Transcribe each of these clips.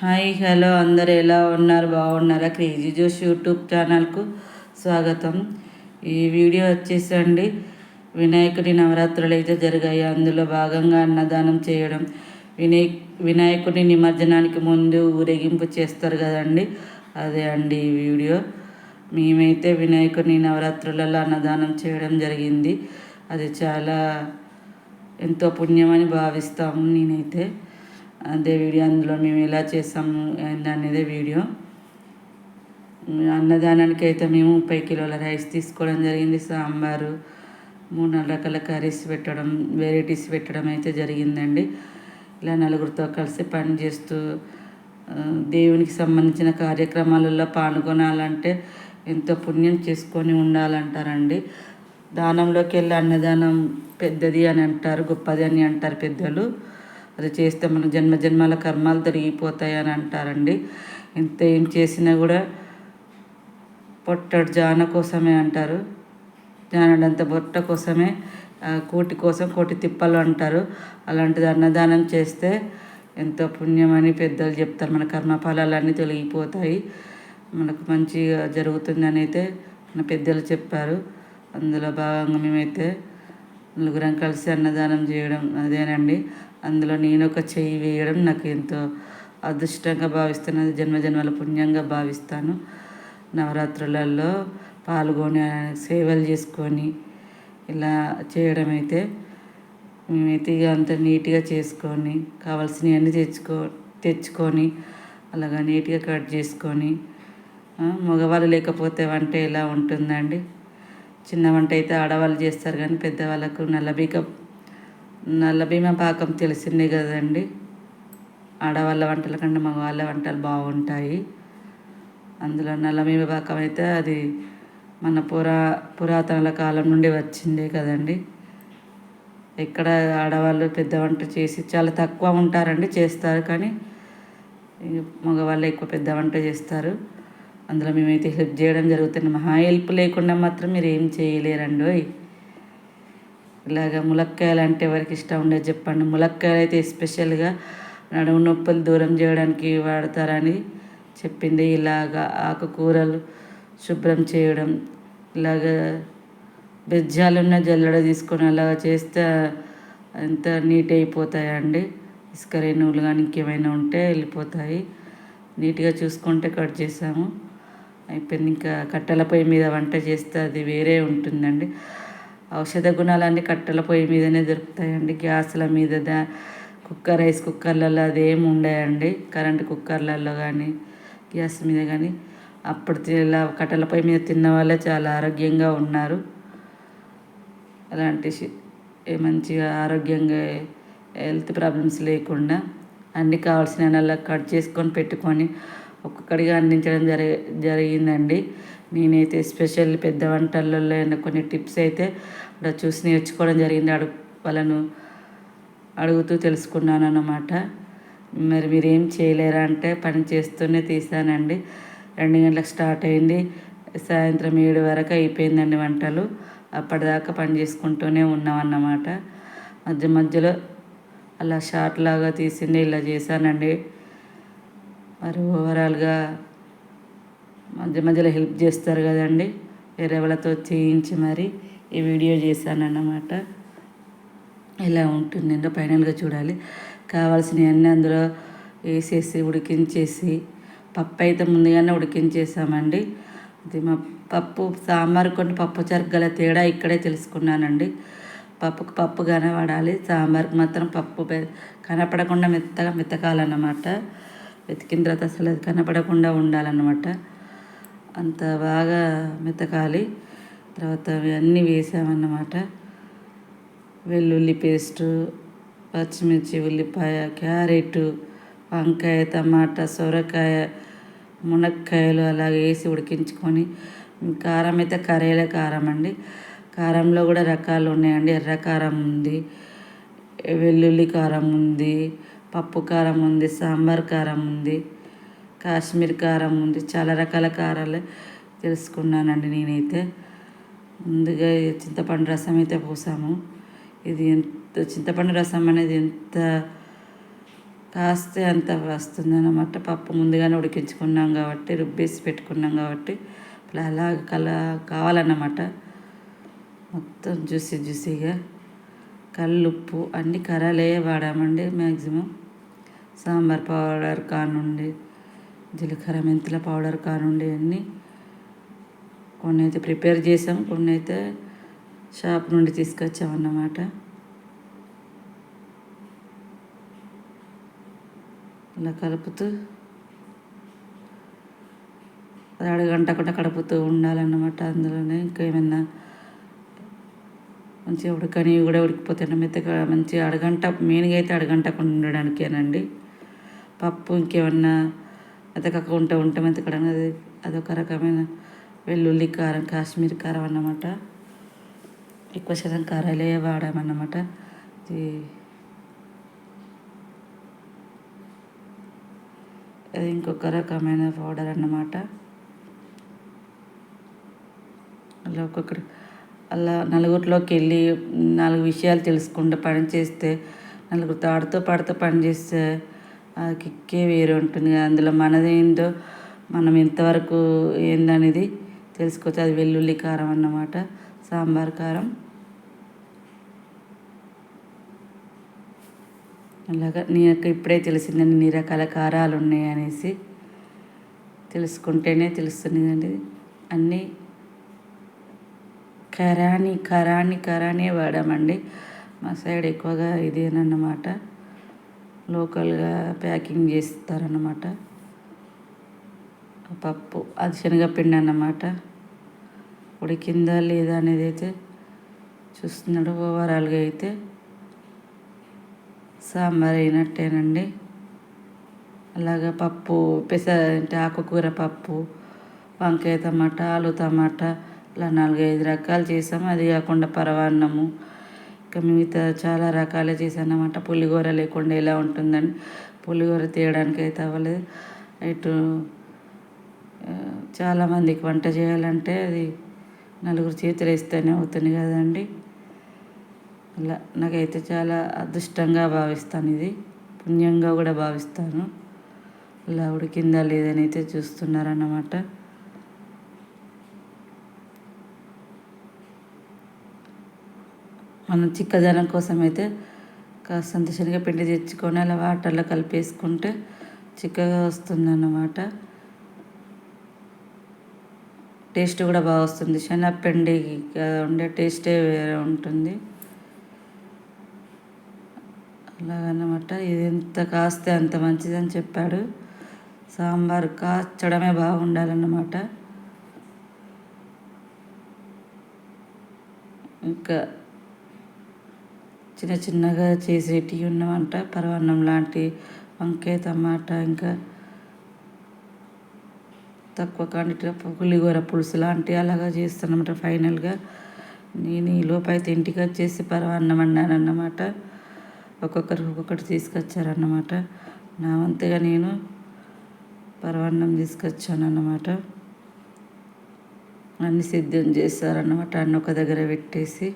Hi hello అందరు ఎలా ఉన్నారు? బాగున్నారా? క్రేజీ జోష్ యూట్యూబ్ ఛానల్కు స్వాగతం. ఈ వీడియో వచ్చేసండి. వినాయకుడి నవరాత్రులు అయితే జరిగాయి. అందులో భాగంగా అన్నదానం చేయడం. వినయ వినాయకుడి నిమజ్జనానికి ముందు ఊరేగింపు చేస్తారు కదండి. అదే అండి ఈ వీడియో. మేమైతే వినాయకుడిని నవరాత్రులలో అన్నదానం చేయడం జరిగింది. అది చాలా ఎంతో పుణ్యమని భావిస్తాము నేనైతే. అదే వీడియో అందులో మేము ఎలా చేస్తాము అనేది వీడియో. అన్నదానానికి అయితే మేము ముప్పై కిలోల రైస్ తీసుకోవడం జరిగింది. సాంబారు మూడు నాలుగు రకాల కర్రీస్ పెట్టడం వెరైటీస్ పెట్టడం అయితే జరిగిందండి. ఇలా నలుగురితో కలిసి పని చేస్తూ దేవునికి సంబంధించిన కార్యక్రమాలలో పాల్గొనాలంటే ఎంతో పుణ్యం చేసుకొని ఉండాలంటారండి. దానంలోకి వెళ్ళి అన్నదానం పెద్దది అని అంటారు గొప్పది అని అంటారు పెద్దలు. అది చేస్తే మన జన్మ జన్మాల కర్మాలు తిరిగిపోతాయి అని అంటారండి. ఎంత ఏం చేసినా కూడా పొట్టడు జాన కోసమే అంటారు. జానడంత బొట్ట కోసమే కోటి కోసం కోటి తిప్పలు అంటారు. అలాంటిది అన్నదానం చేస్తే ఎంతో పుణ్యమని పెద్దలు చెప్తారు. మన కర్మఫలాలన్నీ తొలగిపోతాయి. మనకు మంచిగా జరుగుతుందని అయితే మన పెద్దలు చెప్పారు. అందులో భాగంగా మేమైతే నలుగురం కలిసి అన్నదానం చేయడం అదేనండి. అందులో నేను ఒక చెయ్యి వేయడం నాకు ఎంతో అదృష్టంగా భావిస్తున్నది జన్మజన్మల పుణ్యంగా భావిస్తాను. నవరాత్రులలో పాల్గొని సేవలు చేసుకొని ఇలా చేయడం అయితే మేమైతే ఇక అంత నీట్గా చేసుకొని కావాల్సినవన్నీ తెచ్చుకో తెచ్చుకొని అలాగా నీట్గా కట్ చేసుకొని మగవాళ్ళు లేకపోతే వంట ఎలా ఉంటుందండి? చిన్న వంట అయితే ఆడవాళ్ళు చేస్తారు కానీ పెద్దవాళ్ళకు నల్లబీక నల్లబీమ పాకం తెలిసిందే కదండి. ఆడవాళ్ళ వంటల కంటే మగవాళ్ళ వంటలు బాగుంటాయి. అందులో నల్లబీమ పాకం అయితే అది మన పురా పురాతనల కాలం నుండి వచ్చిందే కదండి. ఎక్కడ ఆడవాళ్ళు పెద్ద వంట చేసి చాలా తక్కువ ఉంటారండి చేస్తారు కానీ మగవాళ్ళు ఎక్కువ పెద్ద వంట చేస్తారు. అందులో మేమైతే హెల్ప్ చేయడం జరుగుతుంది. మహా హెల్ప్ లేకుండా మాత్రం మీరు ఏం చేయలేరండి ఇలాగ ములక్కాయలు అంటే ఎవరికి ఇష్టం ఉండదు చెప్పండి. ములక్కాయలు అయితే ఎస్పెషల్గా నడుము నొప్పులు దూరం చేయడానికి వాడతారని చెప్పింది. ఇలాగ ఆకుకూరలు శుభ్రం చేయడం ఇలాగ బెజ్జాలున్న జల్లడ తీసుకొని అలాగ చేస్తే ఎంత నీట్ అయిపోతాయండి. ఇసుక రేణువులు కానీ ఇంకేమైనా ఉంటే వెళ్ళిపోతాయి. నీట్గా చూసుకుంటే కట్ చేసాము. అయిపోయింది. ఇంకా కట్టెల పొయ్యి మీద వంట చేస్తే అది వేరే ఉంటుందండి. ఔషధ గుణాలన్నీ కట్టెల పొయ్యి మీదనే దొరుకుతాయండి. గ్యాస్ల మీద దా కుక్కర్ రైస్ కుక్కర్లలో అదేం ఉండయండి. కరెంట్ కుక్కర్లలో కానీ గ్యాస్ మీద కానీ అప్పుడు ఇలా కట్టెల పొయ్యి మీద తిన్న వాళ్ళే చాలా ఆరోగ్యంగా ఉన్నారు. అలాంటి మంచిగా ఆరోగ్యంగా హెల్త్ ప్రాబ్లమ్స్ లేకుండా అన్నీ కావాల్సిన కట్ చేసుకొని పెట్టుకొని ఒక్కొక్కడిగా అందించడం జరి జరిగిందండి. నేనైతే ఎస్పెషల్ పెద్ద వంటలలో కొన్ని టిప్స్ అయితే అక్కడ చూసి నేర్చుకోవడం జరిగింది. అడుగు వాళ్ళను అడుగుతూ తెలుసుకున్నాను అన్నమాట. మరి మీరు ఏం చేయలేరా అంటే పని చేస్తూనే తీసానండి. రెండు గంటలకు స్టార్ట్ అయింది. సాయంత్రం ఏడు వరకు అయిపోయిందండి వంటలు. అప్పటిదాకా పని చేసుకుంటూనే ఉన్నామన్నమాట మధ్య మధ్యలో అలా షార్ట్ లాగా తీసింది ఇలా చేశానండి. మరి ఓవరాల్గా మధ్య మధ్యలో హెల్ప్ చేస్తారు కదండి. వేరే వాళ్ళతో చేయించి మరి ఈ వీడియో చేశానన్నమాట. ఇలా ఉంటుందండి ఫైనల్గా చూడాలి. కావాల్సినవన్నీ అందులో వేసేసి ఉడికించేసి పప్పు అయితే ముందుగానే ఉడికించేసామండి. అది మా పప్పు సాంబార్ కొన్ని పప్పు గల తేడా ఇక్కడే తెలుసుకున్నానండి. పప్పుకు పప్పుగానే వాడాలి సాంబార్కి మాత్రం పప్పు కనపడకుండా మెత్తగా మెత్తకాలన్నమాట వెతికిన తర్వాత అసలు అది కనపడకుండా ఉండాలన్నమాట. అంత బాగా మెతకాలి. తర్వాత అన్నీ వేసామన్నమాట. వెల్లుల్లి పేస్టు పచ్చిమిర్చి ఉల్లిపాయ క్యారెట్ వంకాయ టమాటా సొరకాయ మునక్కాయలు అలాగే వేసి ఉడికించుకొని కారం అయితే కరేల కారం అండి. కారంలో కూడా రకాలు ఉన్నాయండి. ఎర్ర కారం ఉంది వెల్లుల్లి కారం ఉంది పప్పు కారం ఉంది సాంబార్ కారం ఉంది. కాశ్మీర్ కారం ఉంది చాలా రకాల కారాలు తెలుసుకున్నానండి నేనైతే. ముందుగా చింతపండు రసం అయితే పోసాము. ఇది ఎంత చింతపండు రసం అనేది ఎంత కాస్తే అంత వస్తుందన్నమాట. పప్పు ముందుగానే ఉడికించుకున్నాం కాబట్టి రుబ్బేసి పెట్టుకున్నాం కాబట్టి అలా కల కావాలన్నమాట. మొత్తం జ్యూసీ జ్యూసీగా కల్లుప్పు అన్ని కరాలే వాడామండి మ్యాక్సిమం సాంబార్ పౌడర్ కానుండి జీలకర్ర మెంతుల పౌడర్ కానుండి అన్నీ కొన్ని అయితే ప్రిపేర్ చేసాం. కొన్ని అయితే షాప్ నుండి తీసుకొచ్చామన్నమాట. ఇలా కలుపుతూ అది అడగంట కూడా కడుపుతూ ఉండాలన్నమాట అందులోనే. ఇంకా ఏమైనా మంచిగా ఉడకని కూడా ఉడికిపోతాయి మెత్తగా మంచిగా అడగంట మెయిన్గా అయితే అడగంటకుండా ఉండడానికేనండి పప్పు ఇంకేమన్నా మెతకకుండా ఉంటే మెతకడం అది అదొక రకమైన వెల్లుల్లి కారం కాశ్మీర్ కారం అన్నమాట. ఎక్కువ శాతం కారాలే వాడామన్నమాట. ఇది అది ఇంకొక రకమైన పౌడర్ అన్నమాట. అలా ఒక్కొక్కటి అలా నలుగురిలోకి వెళ్ళి నాలుగు విషయాలు తెలుసుకుంటూ పని చేస్తే నలుగురు తాడుతో పాడుతూ పని చేస్తే ఆ కిక్కే వేరు ఉంటుంది అందులో మనదేందో మనం ఎంతవరకు ఏందనేది తెలుసుకోవచ్చు. అది వెల్లుల్లి కారం అన్నమాట. సాంబార్ కారం. అలాగా. నాకు ఇప్పుడే తెలిసిందండి అన్ని రకాల కారాలు ఉన్నాయి అనేసి. తెలుసుకుంటేనే తెలుస్తుంది అండి అన్నీ కరాని కరాని కరానే వాడామండి. మా సైడ్ ఎక్కువగా ఇదేనన్నమాట. లోకల్గా ప్యాకింగ్ చేస్తారన్నమాట. పప్పు అది శనగపిండి అన్నమాట. ఉడికిందా లేదా అనేది అయితే చూస్తున్నాడు ఓవరాల్గా అయితే. సాంబార్ అయినట్టేనండి. అలాగా పప్పు పెస అంటే ఆకుకూర పప్పు వంకాయ టమాటా ఆలు టమాటా ఇలా నాలుగైదు రకాలు చేసాము అది కాకుండా పరవాన్నము ఇంకా మిగతా చాలా రకాలు చేశాను అన్నమాట పులిహోర లేకుండా ఎలా ఉంటుందని పులిహోర తీయడానికి అయితే అవ్వలేదు. ఇటు చాలామందికి వంట చేయాలంటే అది నలుగురు చేతులు వేస్తేనే అవుతుంది కదండి. అలా నాకైతే చాలా అదృష్టంగా భావిస్తాను ఇది. పుణ్యంగా కూడా భావిస్తాను. అలా ఉడికిందా లేదని అయితే చూస్తున్నారన్నమాట. మనం చిక్కదనం కోసం అయితే కాస్తంత శనగపిండి తెచ్చుకొని అలా వాటర్లో కలిపేసుకుంటే చిక్కగా వస్తుందన్నమాట. టేస్ట్ కూడా బాగా వస్తుంది. శనగపిండి ఉండే టేస్టే వేరే ఉంటుంది. అలాగనమాట ఇది ఎంత కాస్తే అంత మంచిదని చెప్పాడు. సాంబార్ కాచడమే బాగుండాలన్నమాట. ఇంకా చిన్న చిన్నగా చేసేటివి ఉన్నవంట. పరవన్నం లాంటి వంకాయ టమాటా ఇంకా తక్కువ క్వాంటిటీలో పులిగూర పులుసు లాంటివి అలాగా చేస్తానమాట ఫైనల్గా. నేను ఈ లోపైతే ఇంటికి వచ్చేసి పరవాన్నం అన్నాను అన్నమాట ఒక్కొక్కరు ఒక్కొక్కటి తీసుకొచ్చారన్నమాట. నా వంతుగా నేను పరవాన్నం తీసుకొచ్చాను అన్నమాట అన్ని సిద్ధం చేస్తారన్నమాట అన్న ఒక దగ్గర పెట్టేసి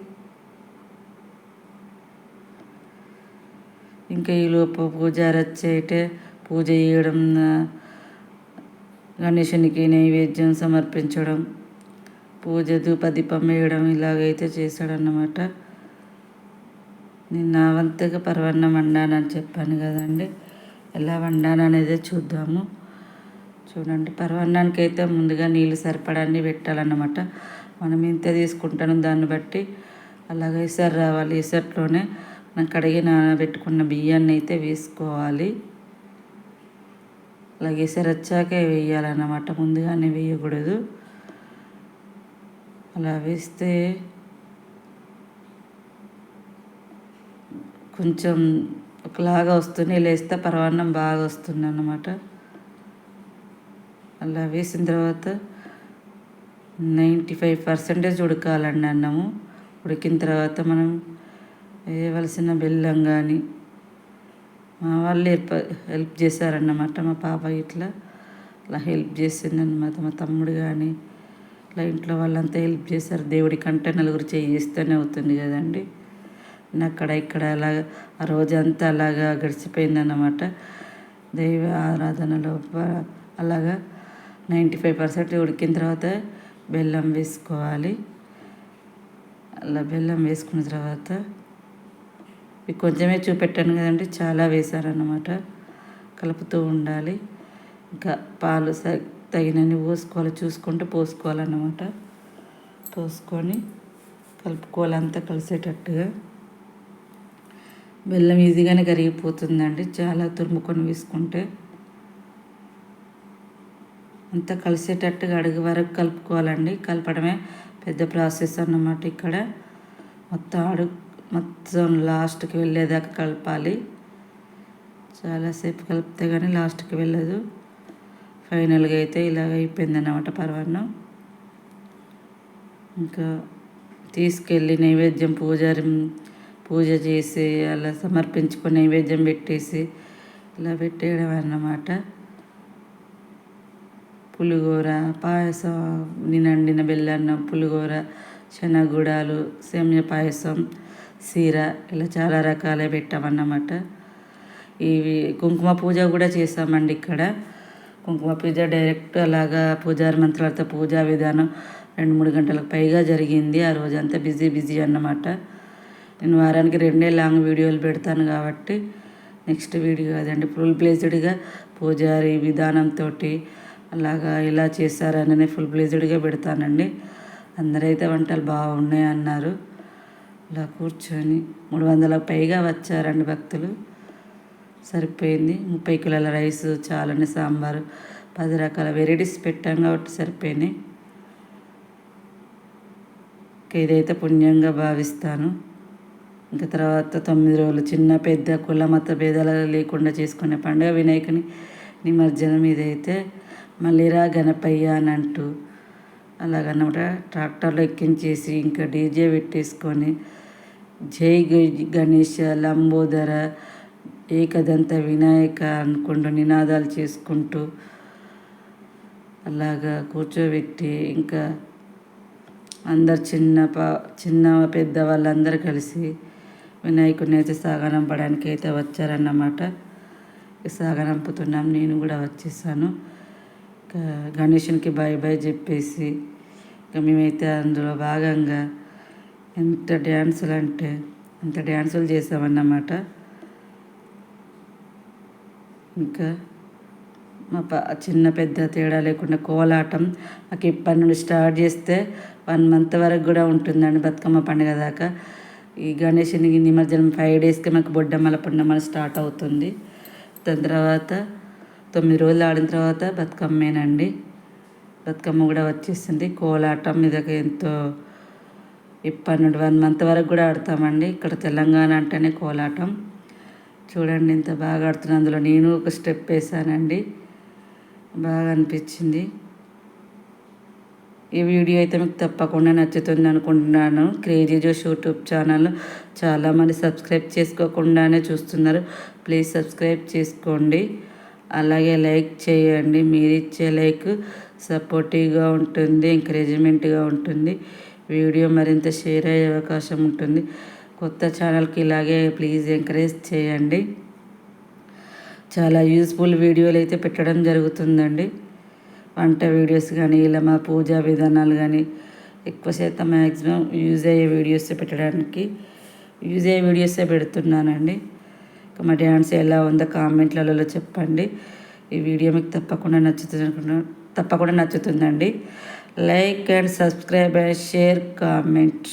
ఇంకా ఈ పూజారి వచ్చేటే పూజ చేయడం గణేశునికి నైవేద్యం సమర్పించడం పూజ ధూపదీపం వేయడం ఇలాగైతే చేశాడన్నమాట. నేను నా వంతుగా పర్వన్నం వండానని చెప్పాను కదండి. ఎలా వండాను అనేది చూద్దాము. చూడండి పర్వన్నానికి అయితే ముందుగా నీళ్ళు సరిపడాన్ని పెట్టాలన్నమాట. మనం ఇంత తీసుకుంటాను దాన్ని బట్టి అలాగే ఇసరు రావాలి ఇసట్లోనే మనం కడిగి నానబెట్టుకున్న బియ్యాన్ని అయితే వేసుకోవాలి. అలాగే ఇసరు వచ్చాకే వేయాలన్నమాట ముందుగానే వేయకూడదు. అలా వేస్తే కొంచెం ఒకలాగా వస్తుంది వేస్తే పరవాన్నం బాగా వస్తుంది అన్నమాట అలా వేసిన తర్వాత నైంటీ ఫైవ్ పర్సెంటేజ్ ఉడకాలండి అన్నము. ఉడికిన తర్వాత మనం వేయవలసిన బెల్లం కానీ మా వాళ్ళు హెల్ప్ హెల్ప్ చేశారన్నమాట మా పాప ఇట్లా. అలా హెల్ప్ చేసిందన్నమాట మా తమ్ముడు కానీ ఇట్లా ఇంట్లో వాళ్ళంతా హెల్ప్ చేశారు. దేవుడి కంటే నలుగురు చేయిస్తేనే అవుతుంది కదండి. అక్కడ ఇక్కడ అలాగా ఆ రోజంతా అలాగా గడిచిపోయిందన్నమాట. దైవ ఆరాధనలో అలాగా నైంటీ ఫైవ్ పర్సెంట్ ఉడికిన తర్వాత బెల్లం వేసుకోవాలి. అలా బెల్లం వేసుకున్న తర్వాత మీకు కొంచెమే చూపెట్టాను కదండి. చాలా వేశారన్నమాట. కలుపుతూ ఉండాలి. ఇంకా పాలు స తగినన్ని పోసుకోవాలి చూసుకుంటూ పోసుకోవాలన్నమాట. పోసుకొని కలుపుకోవాలి అంతా కలిసేటట్టుగా. బెల్లం ఈజీగానే కరిగిపోతుందండి. చాలా తురుముకొని వేసుకుంటే అంతా కలిసేటట్టుగా అడుగు వరకు కలుపుకోవాలండి. కలపడమే పెద్ద ప్రాసెస్ అన్నమాట ఇక్కడ. మొత్తం అడుగు మొత్తం లాస్ట్కి వెళ్ళేదాకా కలపాలి. చాలాసేపు కలిపితే కానీ లాస్ట్కి వెళ్ళదు. ఫైనల్గా అయితే ఇలాగ అయిపోయింది అన్నమాట పర్వన్నం. ఇంకా తీసుకెళ్ళి నైవేద్యం పూజారి పూజ చేసి అలా సమర్పించుకొని నైవేద్యం పెట్టేసి ఇలా పెట్టేయడం అన్నమాట. పులిగూర పాయసం నినండిన బెల్లన్నం పులిగూర శనగగుడాలు సేమ్య పాయసం సీర ఇలా చాలా రకాలే పెట్టామన్నమాట. ఇవి కుంకుమ పూజ కూడా చేసామండి ఇక్కడ. కుంకుమ పూజ డైరెక్ట్ అలాగా పూజారి మంత్రాలతో పూజా విధానం రెండు మూడు గంటలకు పైగా జరిగింది. ఆ రోజంతా బిజీ బిజీ అన్నమాట. నేను వారానికి రెండే లాంగ్ వీడియోలు పెడతాను కాబట్టి నెక్స్ట్ వీడియో అదండి ఫుల్ బ్లేజ్డ్గా పూజారి విధానంతో అలాగా ఇలా చేశారని ఫుల్ బ్లేజ్డ్గా పెడతానండి. అందరైతే వంటలు బాగున్నాయి అన్నారు ఇలా కూర్చొని మూడు వందలకు పైగా వచ్చారండి భక్తులు. సరిపోయింది. ముప్పై కిలోల రైస్ చాలని సాంబారు పది రకాల వెరైటీస్ పెట్టాం కాబట్టి సరిపోయినాయి ఇదైతే పుణ్యంగా భావిస్తాను. ఇంకా తర్వాత తొమ్మిది రోజులు చిన్న పెద్ద కుల మత భేదాలు లేకుండా చేసుకునే పండుగ వినాయకుని నిమజ్జనం ఇదైతే మళ్ళీరా గణపయ్య అని అంటూ అలాగన్నమాట ట్రాక్టర్లో ఎక్కించేసి ఇంకా డీజే పెట్టేసుకొని జై గణేష లంబోదర ఏకదంత వినాయక అనుకుంటూ నినాదాలు చేసుకుంటూ అలాగా కూర్చోబెట్టి ఇంకా అందరు చిన్న పా చిన్న పెద్ద వాళ్ళందరూ కలిసి వినాయకుడిని అయితే సాగనంపడానికి అయితే వచ్చారన్నమాట. సాగనంపుతున్నాం నేను కూడా వచ్చేసాను. గణేషునికి బాయ్ బాయ్ చెప్పేసి ఇక మేమైతే అందులో భాగంగా ఎంత డ్యాన్సులు అంటే అంత డ్యాన్సులు చేసామన్నమాట. ఇంకా మా ప చిన్న పెద్ద తేడా లేకుండా కోలాటం మాకు ఇప్పటి నుండి స్టార్ట్ చేస్తే వన్ మంత్ వరకు కూడా ఉంటుందండి బతుకమ్మ పండుగ దాకా. ఈ గణేషుని నిమజ్జనం ఫైవ్ డేస్కి మాకు బొడ్డమ్మల పున్నమ్మల స్టార్ట్ అవుతుంది. దాని తర్వాత తొమ్మిది రోజులు ఆడిన తర్వాత బతుకమ్మేనండి. బతుకమ్మ కూడా వచ్చేసింది. కోలాటం ఇదొక ఎంతో ఇప్పటి నుండి వన్ మంత్ వరకు కూడా ఆడతామండి. ఇక్కడ తెలంగాణ అంటేనే కోలాటం. చూడండి ఇంత బాగా ఆడుతున్నా అందులో నేను ఒక స్టెప్ వేసానండి. బాగా అనిపించింది. ఈ వీడియో అయితే మీకు తప్పకుండా నచ్చుతుంది అనుకుంటున్నాను. క్రేజీ జోష్ యూట్యూబ్ ఛానల్ చాలామంది సబ్స్క్రైబ్ చేసుకోకుండానే చూస్తున్నారు. ప్లీజ్ సబ్స్క్రైబ్ చేసుకోండి. అలాగే లైక్ చేయండి. మీరు ఇచ్చే లైక్ సపోర్టివ్గా ఉంటుంది ఎంకరేజ్మెంట్గా ఉంటుంది. వీడియో మరింత షేర్ అయ్యే అవకాశం ఉంటుంది. కొత్త ఛానల్కి ఇలాగే ప్లీజ్ ఎంకరేజ్ చేయండి. చాలా యూస్ఫుల్ వీడియోలు అయితే పెట్టడం జరుగుతుందండి. వంట వీడియోస్ కానీ ఇలా మా పూజా విధానాలు కానీ ఎక్కువ శాతం మ్యాక్సిమం యూజ్ అయ్యే వీడియోస్ పెట్టడానికి యూజ్ అయ్యే వీడియోసే పెడుతున్నానండి. ఇంకా మా డ్యాన్స్ ఎలా ఉందో కామెంట్లలో చెప్పండి. ఈ వీడియో మీకు తప్పకుండా నచ్చుతుంది తప్పకుండా నచ్చుతుందండి. Like and subscribe and share comment